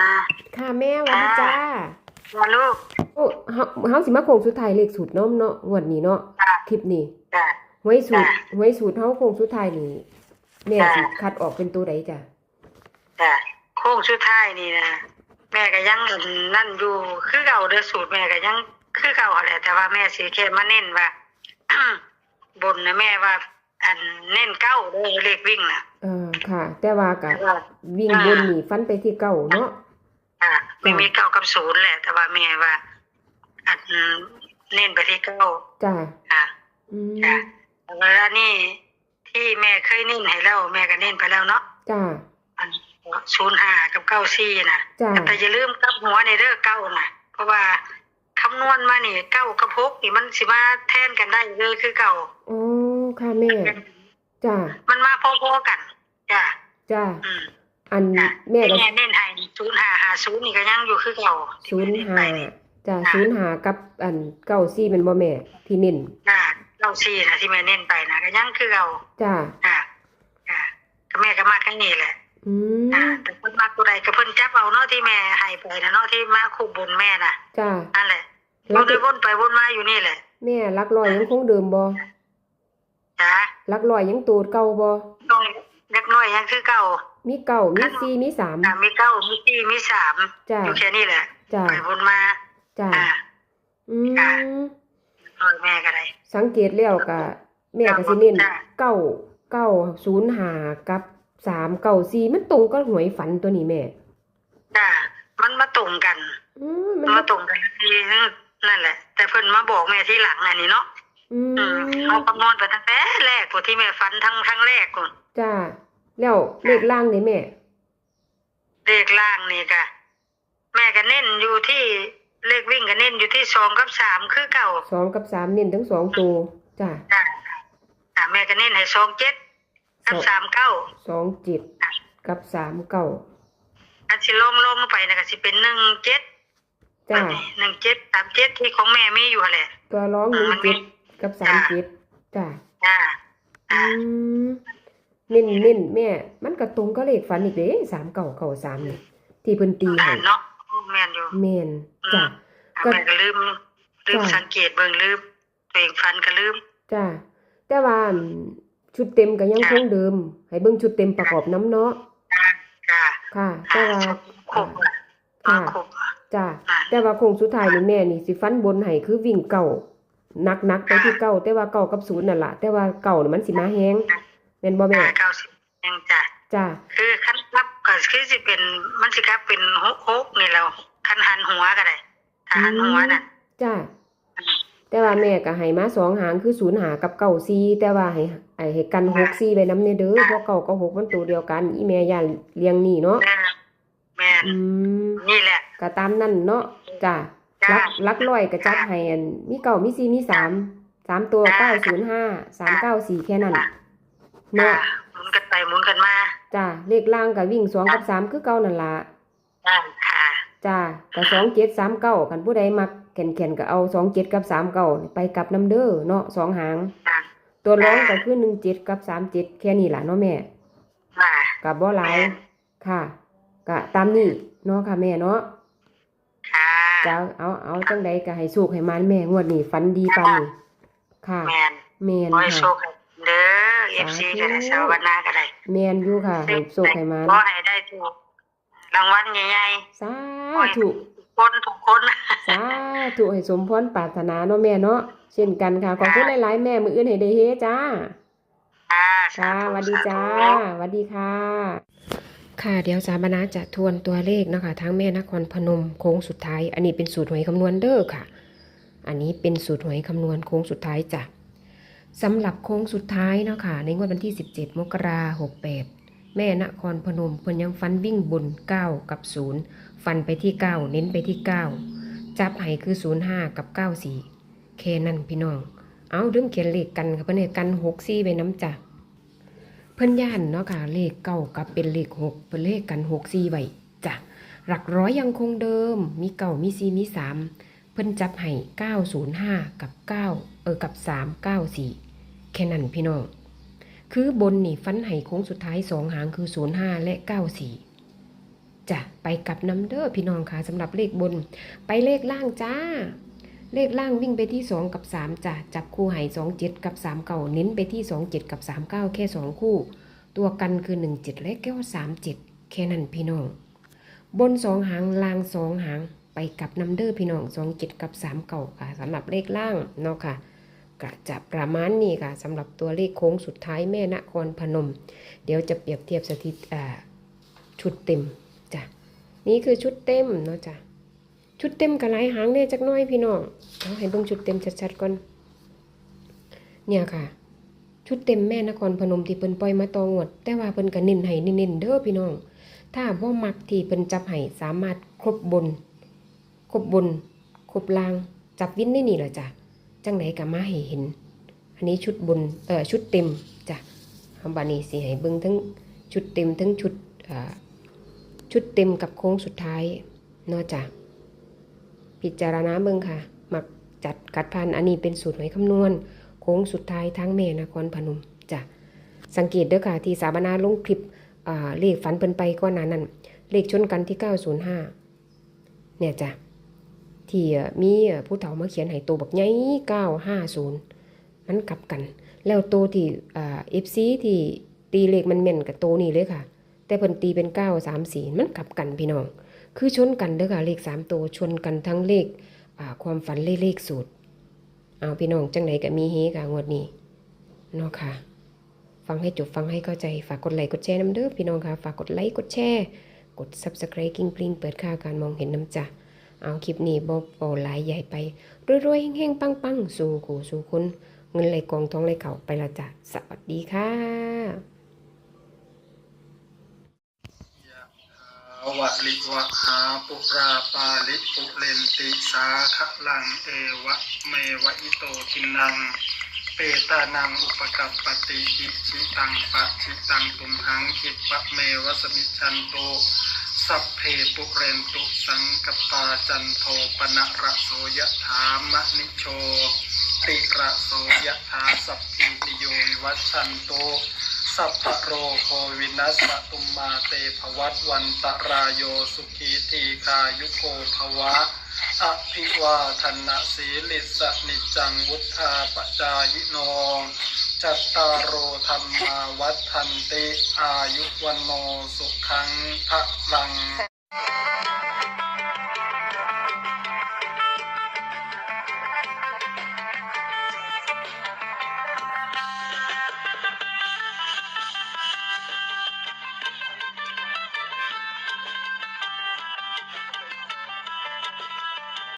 นะค่ะแม่หวันดีจ้าว่าลูกโอ้เฮาเฮาสิมาโค้งสุดท้ายเลขสูตรเน้อมเนาะงวดนี้เนาะจ้ะคลิปนี้จ้ะหวยสูตรจ้ะหวยสูตรเฮาโค้งสุดท้ายนี่แม่จ้ะสิคัดออกเป็นตัวใดจ้ะจ้ะโค้งสุดท้ายนี่นะแม่ก็ยังนั่นอยู่คือเก่าเด้อสูตรแม่ก็ยังคือเก่าแหละแต่ว่าแม่สิแค่มาเน้นว่า บนนะแม่ว่า อันเน้นเก้าเด้อเลขวิ่งน่ะเออค่ะ แต่ว่าก็แต่ว่าวิ่งบนนี่ฟันไปที่เก้าเนาะอะ ไม่มีเก้ากับศูนย์แหละ แต่ว่าแม่ว่าอันเน้นไปที่เก้าจ้ะอะอืมจ้ะเวลานี่ที่แม่เคยเน้นให้แล้วแม่ก็เน้นไปแล้วเนาะจ้ะอันศูนย์ห้ากับเก้าสี่นะจ้ะแต่อย่าลืมกลับหัวในเด้อเก้านะเพราะว่าคำนวณมานี่เก้ากับหกนี่มันสิมาแทนกันได้เลยคือเก่าอ๋อค่ะแม่จ้ะมันมาพอๆกันจ้ะจ้ะอืม อันจ้ะแม่ก็แม่เน้นให้ศูนย์ห้าห้าศูนย์นี่ก็ยังอยู่คือเก่าศูนย์ที่ห้าแม่เน้นไปนี่จ้ะค่ะศูนย์ห้ากับอันเก้าสี่เป็นบ่แม่ที่เน้นจ้ะเก้าสี่นะที่แม่เน้นไปนะก็ยังคือเก่าจ้ะจ้ะจ้ะก็แม่ก็มาแค่นี้แหละอืมอ่าแต่เพิ่นมาตัวใดก็เพิ่นจับเอาเนาะที่แม่ให้ไปนะเนาะที่มาคู่บุญแม่น่ะจ้ะนั่นแหละแล้เราวได้วนไปวนมาอยู่นี่แหละ แม่รักรอยยังคงเดิมบ่จ้ารักรอยยังตูดเก่าบ่น้อย เล็กน้อยยังคือเก่ามีเก้ามีสี่มีสามอ่ามีเก้ามีสี่มีสามจ้ะอยู่แค่นี้แหละจ้ะไปวนมาจ้ะอ่าอืค่ะมน้อยแม่ก็ได้สังเกตแล้วก็แม่ก็สิเน้นจ้ะเก้าเก้าศูนย์ห้ากับสามเก้าสี่มันตรงกับหวยฝันตัวนี้แม่จ้ามันมาตรงกันอืมมัมันนมาตรงกันทีนั่นแหละ แต่เพิ่นมาบอกแม่ที่หลังอันนี้เนาะอือืมมเขาคำนวณไปตั้งแต่แรกพวกที่แม่ฟันทั้งทั้งแรกก่อน จ้ะแล้วเลขล่างนี่แม่ เลขล่างนี่ก็แม่ก็เน้นอยู่ที่เลขวิ่งก็เน้นอยู่ที่สองกับสามคือเก่าสองกับสามเน้นทั้งสองตัวจ้ะจ้ะอ่าแม่ก็เน้นให้สองเจ็ดกับสามเก้าสองเจ็ดกับสามเก้าอันสิลงลงไปนะก็สิเป็นหนึ่งเจ็ดจ้ะหนึ่งเจ็ดสามเจ็ดที่ของแม่มีอยู่หั่นแหละตัวร้องหนึ่งมันมีเจ็ดกับสามเจ็ดจ้ะจ้าอือ่าม เน้นเน้นแม่ มันก็ตรงก็เลขฝันอีกเด้สามเก่าเก่าสามนี่ที่เพิ่นตีอ่าให้เนาะแม่นอยู่แม่นจ้ะอ่าก็แม่ก็ลืมลืมจ้ะสังเกตเบิ่งลืมตัวเองฟันก็ลืมจ้ะแต่ว่าอืมชุดเต็มก็ยังจ้ะคงเดิม ให้เบิ่งชุดเต็มประกอบน้ำเนาะจ้าจ้าค่ะอ่าแต่ว่าครบอะค่ะครบอะจ้ะอ่าแต่ว่าโคงสุดท้ายนี่แม่นี่สิฟันบนให้คือวิ่งเก่านักนักๆไปที่เก่าแต่ว่าเก่ากับศูนย์นั่นล่ะแต่ว่าเก่านี่มันสิมาแฮง แม่นบ่แม่อ่าเก้าสิบยังจ้าจ้ะคือขั้นรับก็คือสิเป็นมันสิครับเป็นฮกฮกนี่แล้วคันหันหัวก็ได้ถ้าหันหัวน่ะจ้ะแต่ว่าแม่ก็ให้มาสองหางคือศูนย์หากับเก่าซีแต่ว่าให้ไอ้ให้กันหกซีไว้นำเนเด้อเพราะเก่ากับหกมันตัวเดียวกัน อีแม่ย่านเลี้ยงนี่เนาะแม่แม่นอืมนี่แหละก็ตามนั่นเนาะจ้ะจ้าลักลักร้อยก็จัดให้อันมีเก่ามีซีมีสามสามตัวจ้ะเก้าศูนย์ห้าสามเก้าสี่แค่นั้นจ้า เนาะหมุนกันไปหมุนกันมาจ้ะเลขล่างก็วิ่งสองกับสามคือเก่านั่นล่ะจ้าค่ะจ้ะก็สองเจ็ดสามเก้ากันผู้ใดมักแข่นแข่นๆก็เอาสองเจ็ดกับสามเก้าไปกลับน้ำเด้อเนาะสองหางจ้าตัวร้องก็คือหนึ่งเจ็ดกับสามเจ็ดแค่นี้ล่ะเนาะแม่มากับบ่หลายแม่ค่ะก็ตามนี้เนาะค่ะแม่เนาะค่ะจะเอาเอาจังใดก็ให้สุขให้มันแม่งวดนี้ฝันดีปันนี่ค่ะแมนแม่นขอให้โชค่ะคให้ เด้อเอฟซีก็ได้สาวนาก็ได้แม่นอยู่ค่ะให้สุขให้มันขอให้ได้ถูกรางวัลใหญ่สาๆขอให้ธุทุกคนทุกคนสาธุให้สมพรปรารถนาเนาะแม่เนาะเช่นกันค่ะขอบคุณหลายๆแม่มืออื่นให้ได้เฮจ้าค่ะค่ะสวัสดีจ้าสธุสวัสดีค่ะ ค่ะเดี๋ยวสาบานาจะทวนตัวเลขนะคะทั้งแม่นครพนมโค้งสุดท้าย อันนี้เป็นสูตรหวยคำนวณเด้อค่ะ อันนี้เป็นสูตรหวยคำนวณโค้งสุดท้ายจ้ะ สำหรับโค้งสุดท้ายเนาะค่ะในงวดวันที่ 17 มกราคม68แม่นครพนมเพิ่นยังฟันวิ่งบน 9 กับ 0 ฟันไปที่ 9 เน้นไปที่ 9 จับให้คือ 05 กับ 94แค่นั้นพี่น้อง เอาดึงเขียนเลขกันค่ะเพิ่นให้กัน6ซี่ไว้น้ำจ้ะเพิ่นย่านเนาะค่ะเลขเก้ากับเป็นเลขหกเพิ่นเลขกันหกสี่ไว้จ้ะหลักร้อยยังคงเดิม มีเก้ามีสี่มีสามเพิ่นจับให้เก้าศูนย์ห้ากับเก้าเออกับสามเก้าสี่ แค่นั้นพี่น้อง คือบนนี่ฟันให้โค้งสุดท้ายสองหางคือศูนย์ห้าและเก้าสี่จะไปกับน้ำเด้อพี่น้องค่ะสำหรับเลขบน ไปเลขล่างจ้า เลขล่างวิ่งไปที่2กับ3จ้ะจับคู่ให้2 7กับ3เก่าเน้นไปที่2 7กับ3 9แค่2คู่ ตัวกันคือ1 7และแก้ว3 7แค่นั้นพี่น้อง บน2หางล่าง2หางไปกับน้ำเด้อพี่น้อง2 7กับ3เก่าค่ะสำหรับเลขล่างเนาะค่ะ ก็จะประมาณนี้ค่ะสำหรับตัวเลขโค้งสุดท้ายแม่นครพนม เดี๋ยวจะเปรียบเทียบสถิติชุดเต็มจ้ะนี่คือชุดเต็มเนาะจ้ะชุดเต็มกับลายหางเนี่ยจักน้อยพี่น้องเอาให้เบิ่งชุดเต็มชัดๆก่อนเนี่ยค่ะ ชุดเต็มแม่นครพนมที่เพิ่นปล่อยมาตองวด แต่ว่าเพิ่นก็เน้นให้เน้นเด้อพี่น้อง ถ้าบ่ามักที่เพิ่นจับให้สามารถครบบน ครบบน ครบล่างจับวินได้นี่ล่ะจ้ะ จังไดก็มาให้เห็น อันนี้ชุดบนเอ่อชุดเต็มจ้ะเฮาบัดนี้สิให้เบิงทั้งชุดเต็มทั้งชุดอ่าชุดเต็มกับโค้งสุดท้ายนาะจ้ะพิจารณาเบิงค่ะ มักจัดกัดพันอันนี้เป็นสูตรหวยคำนวณ โค้งสุดท้ายทั้งแม่นครพนมจ้ะสังเกตเด้อค่ะ ที่สาบนาลงคลิปอ่าเลขฝันเพิ่นไปก่อนหน้านั้น เลขชนกันที่ 905 เนี่ยจ้ะ ที่มีผู้เฒ่ามาเขียนให้ตัวบักใหญ่950 มันกลับกัน แล้วโตวที่เอ่า FC ที่ตีเลขมันแม่นกับโตวนี้เลยค่ะ แต่เพิ่นตีเป็น 934 มันกลับกันพี่น้อง คือชนกันเด้อค่ะเลขสามตัวชนกันทั้งเลขความฝันเลขเลขสูตร เอาพี่น้องจังไหนก็มีเฮค่ะงวดนี้เนาะค่ะ ฟังให้จบฟังให้เข้าใจฝากกดไลค์กดแชร์น้ำเด้อพี่น้องค่ะ ฝากกดไลค์กดแชร์ กด subscribe กิ้งกลิ้งเปิดค่าการมองเห็นน้ำจ้ะ เอาคลิปนี้บอกโอหลายใหญ่ไปรวยๆแห้งๆปังๆ สู่กูสู่คุณเงินไหลกองทองไหลเข่าไปละจ้ะสวัสดีค่ะวะลิวะหาปุราปาลิปุเรนติสาขลังเอวะเมวะอิโตทินัง เปตานังอุปกัปปติอิชิตังปะชิตังตุมหังคิปะเมวะสมิจฉันโต สัพเพปุเรนตุสังกปาจันโทปนะระโสยถามะนิโชติระโสยถาสัพพิติโยวัชันโตสัพพะโรโควินัสสตุมมาเตภวัตวันตรายโยสุขีทีคายุโกภวะอภิวาทนาสีลิสนิจังวุธาปจายโน จัตตารโอธรรมาวัฏทันติ อายุวันโนสุขังพระลัง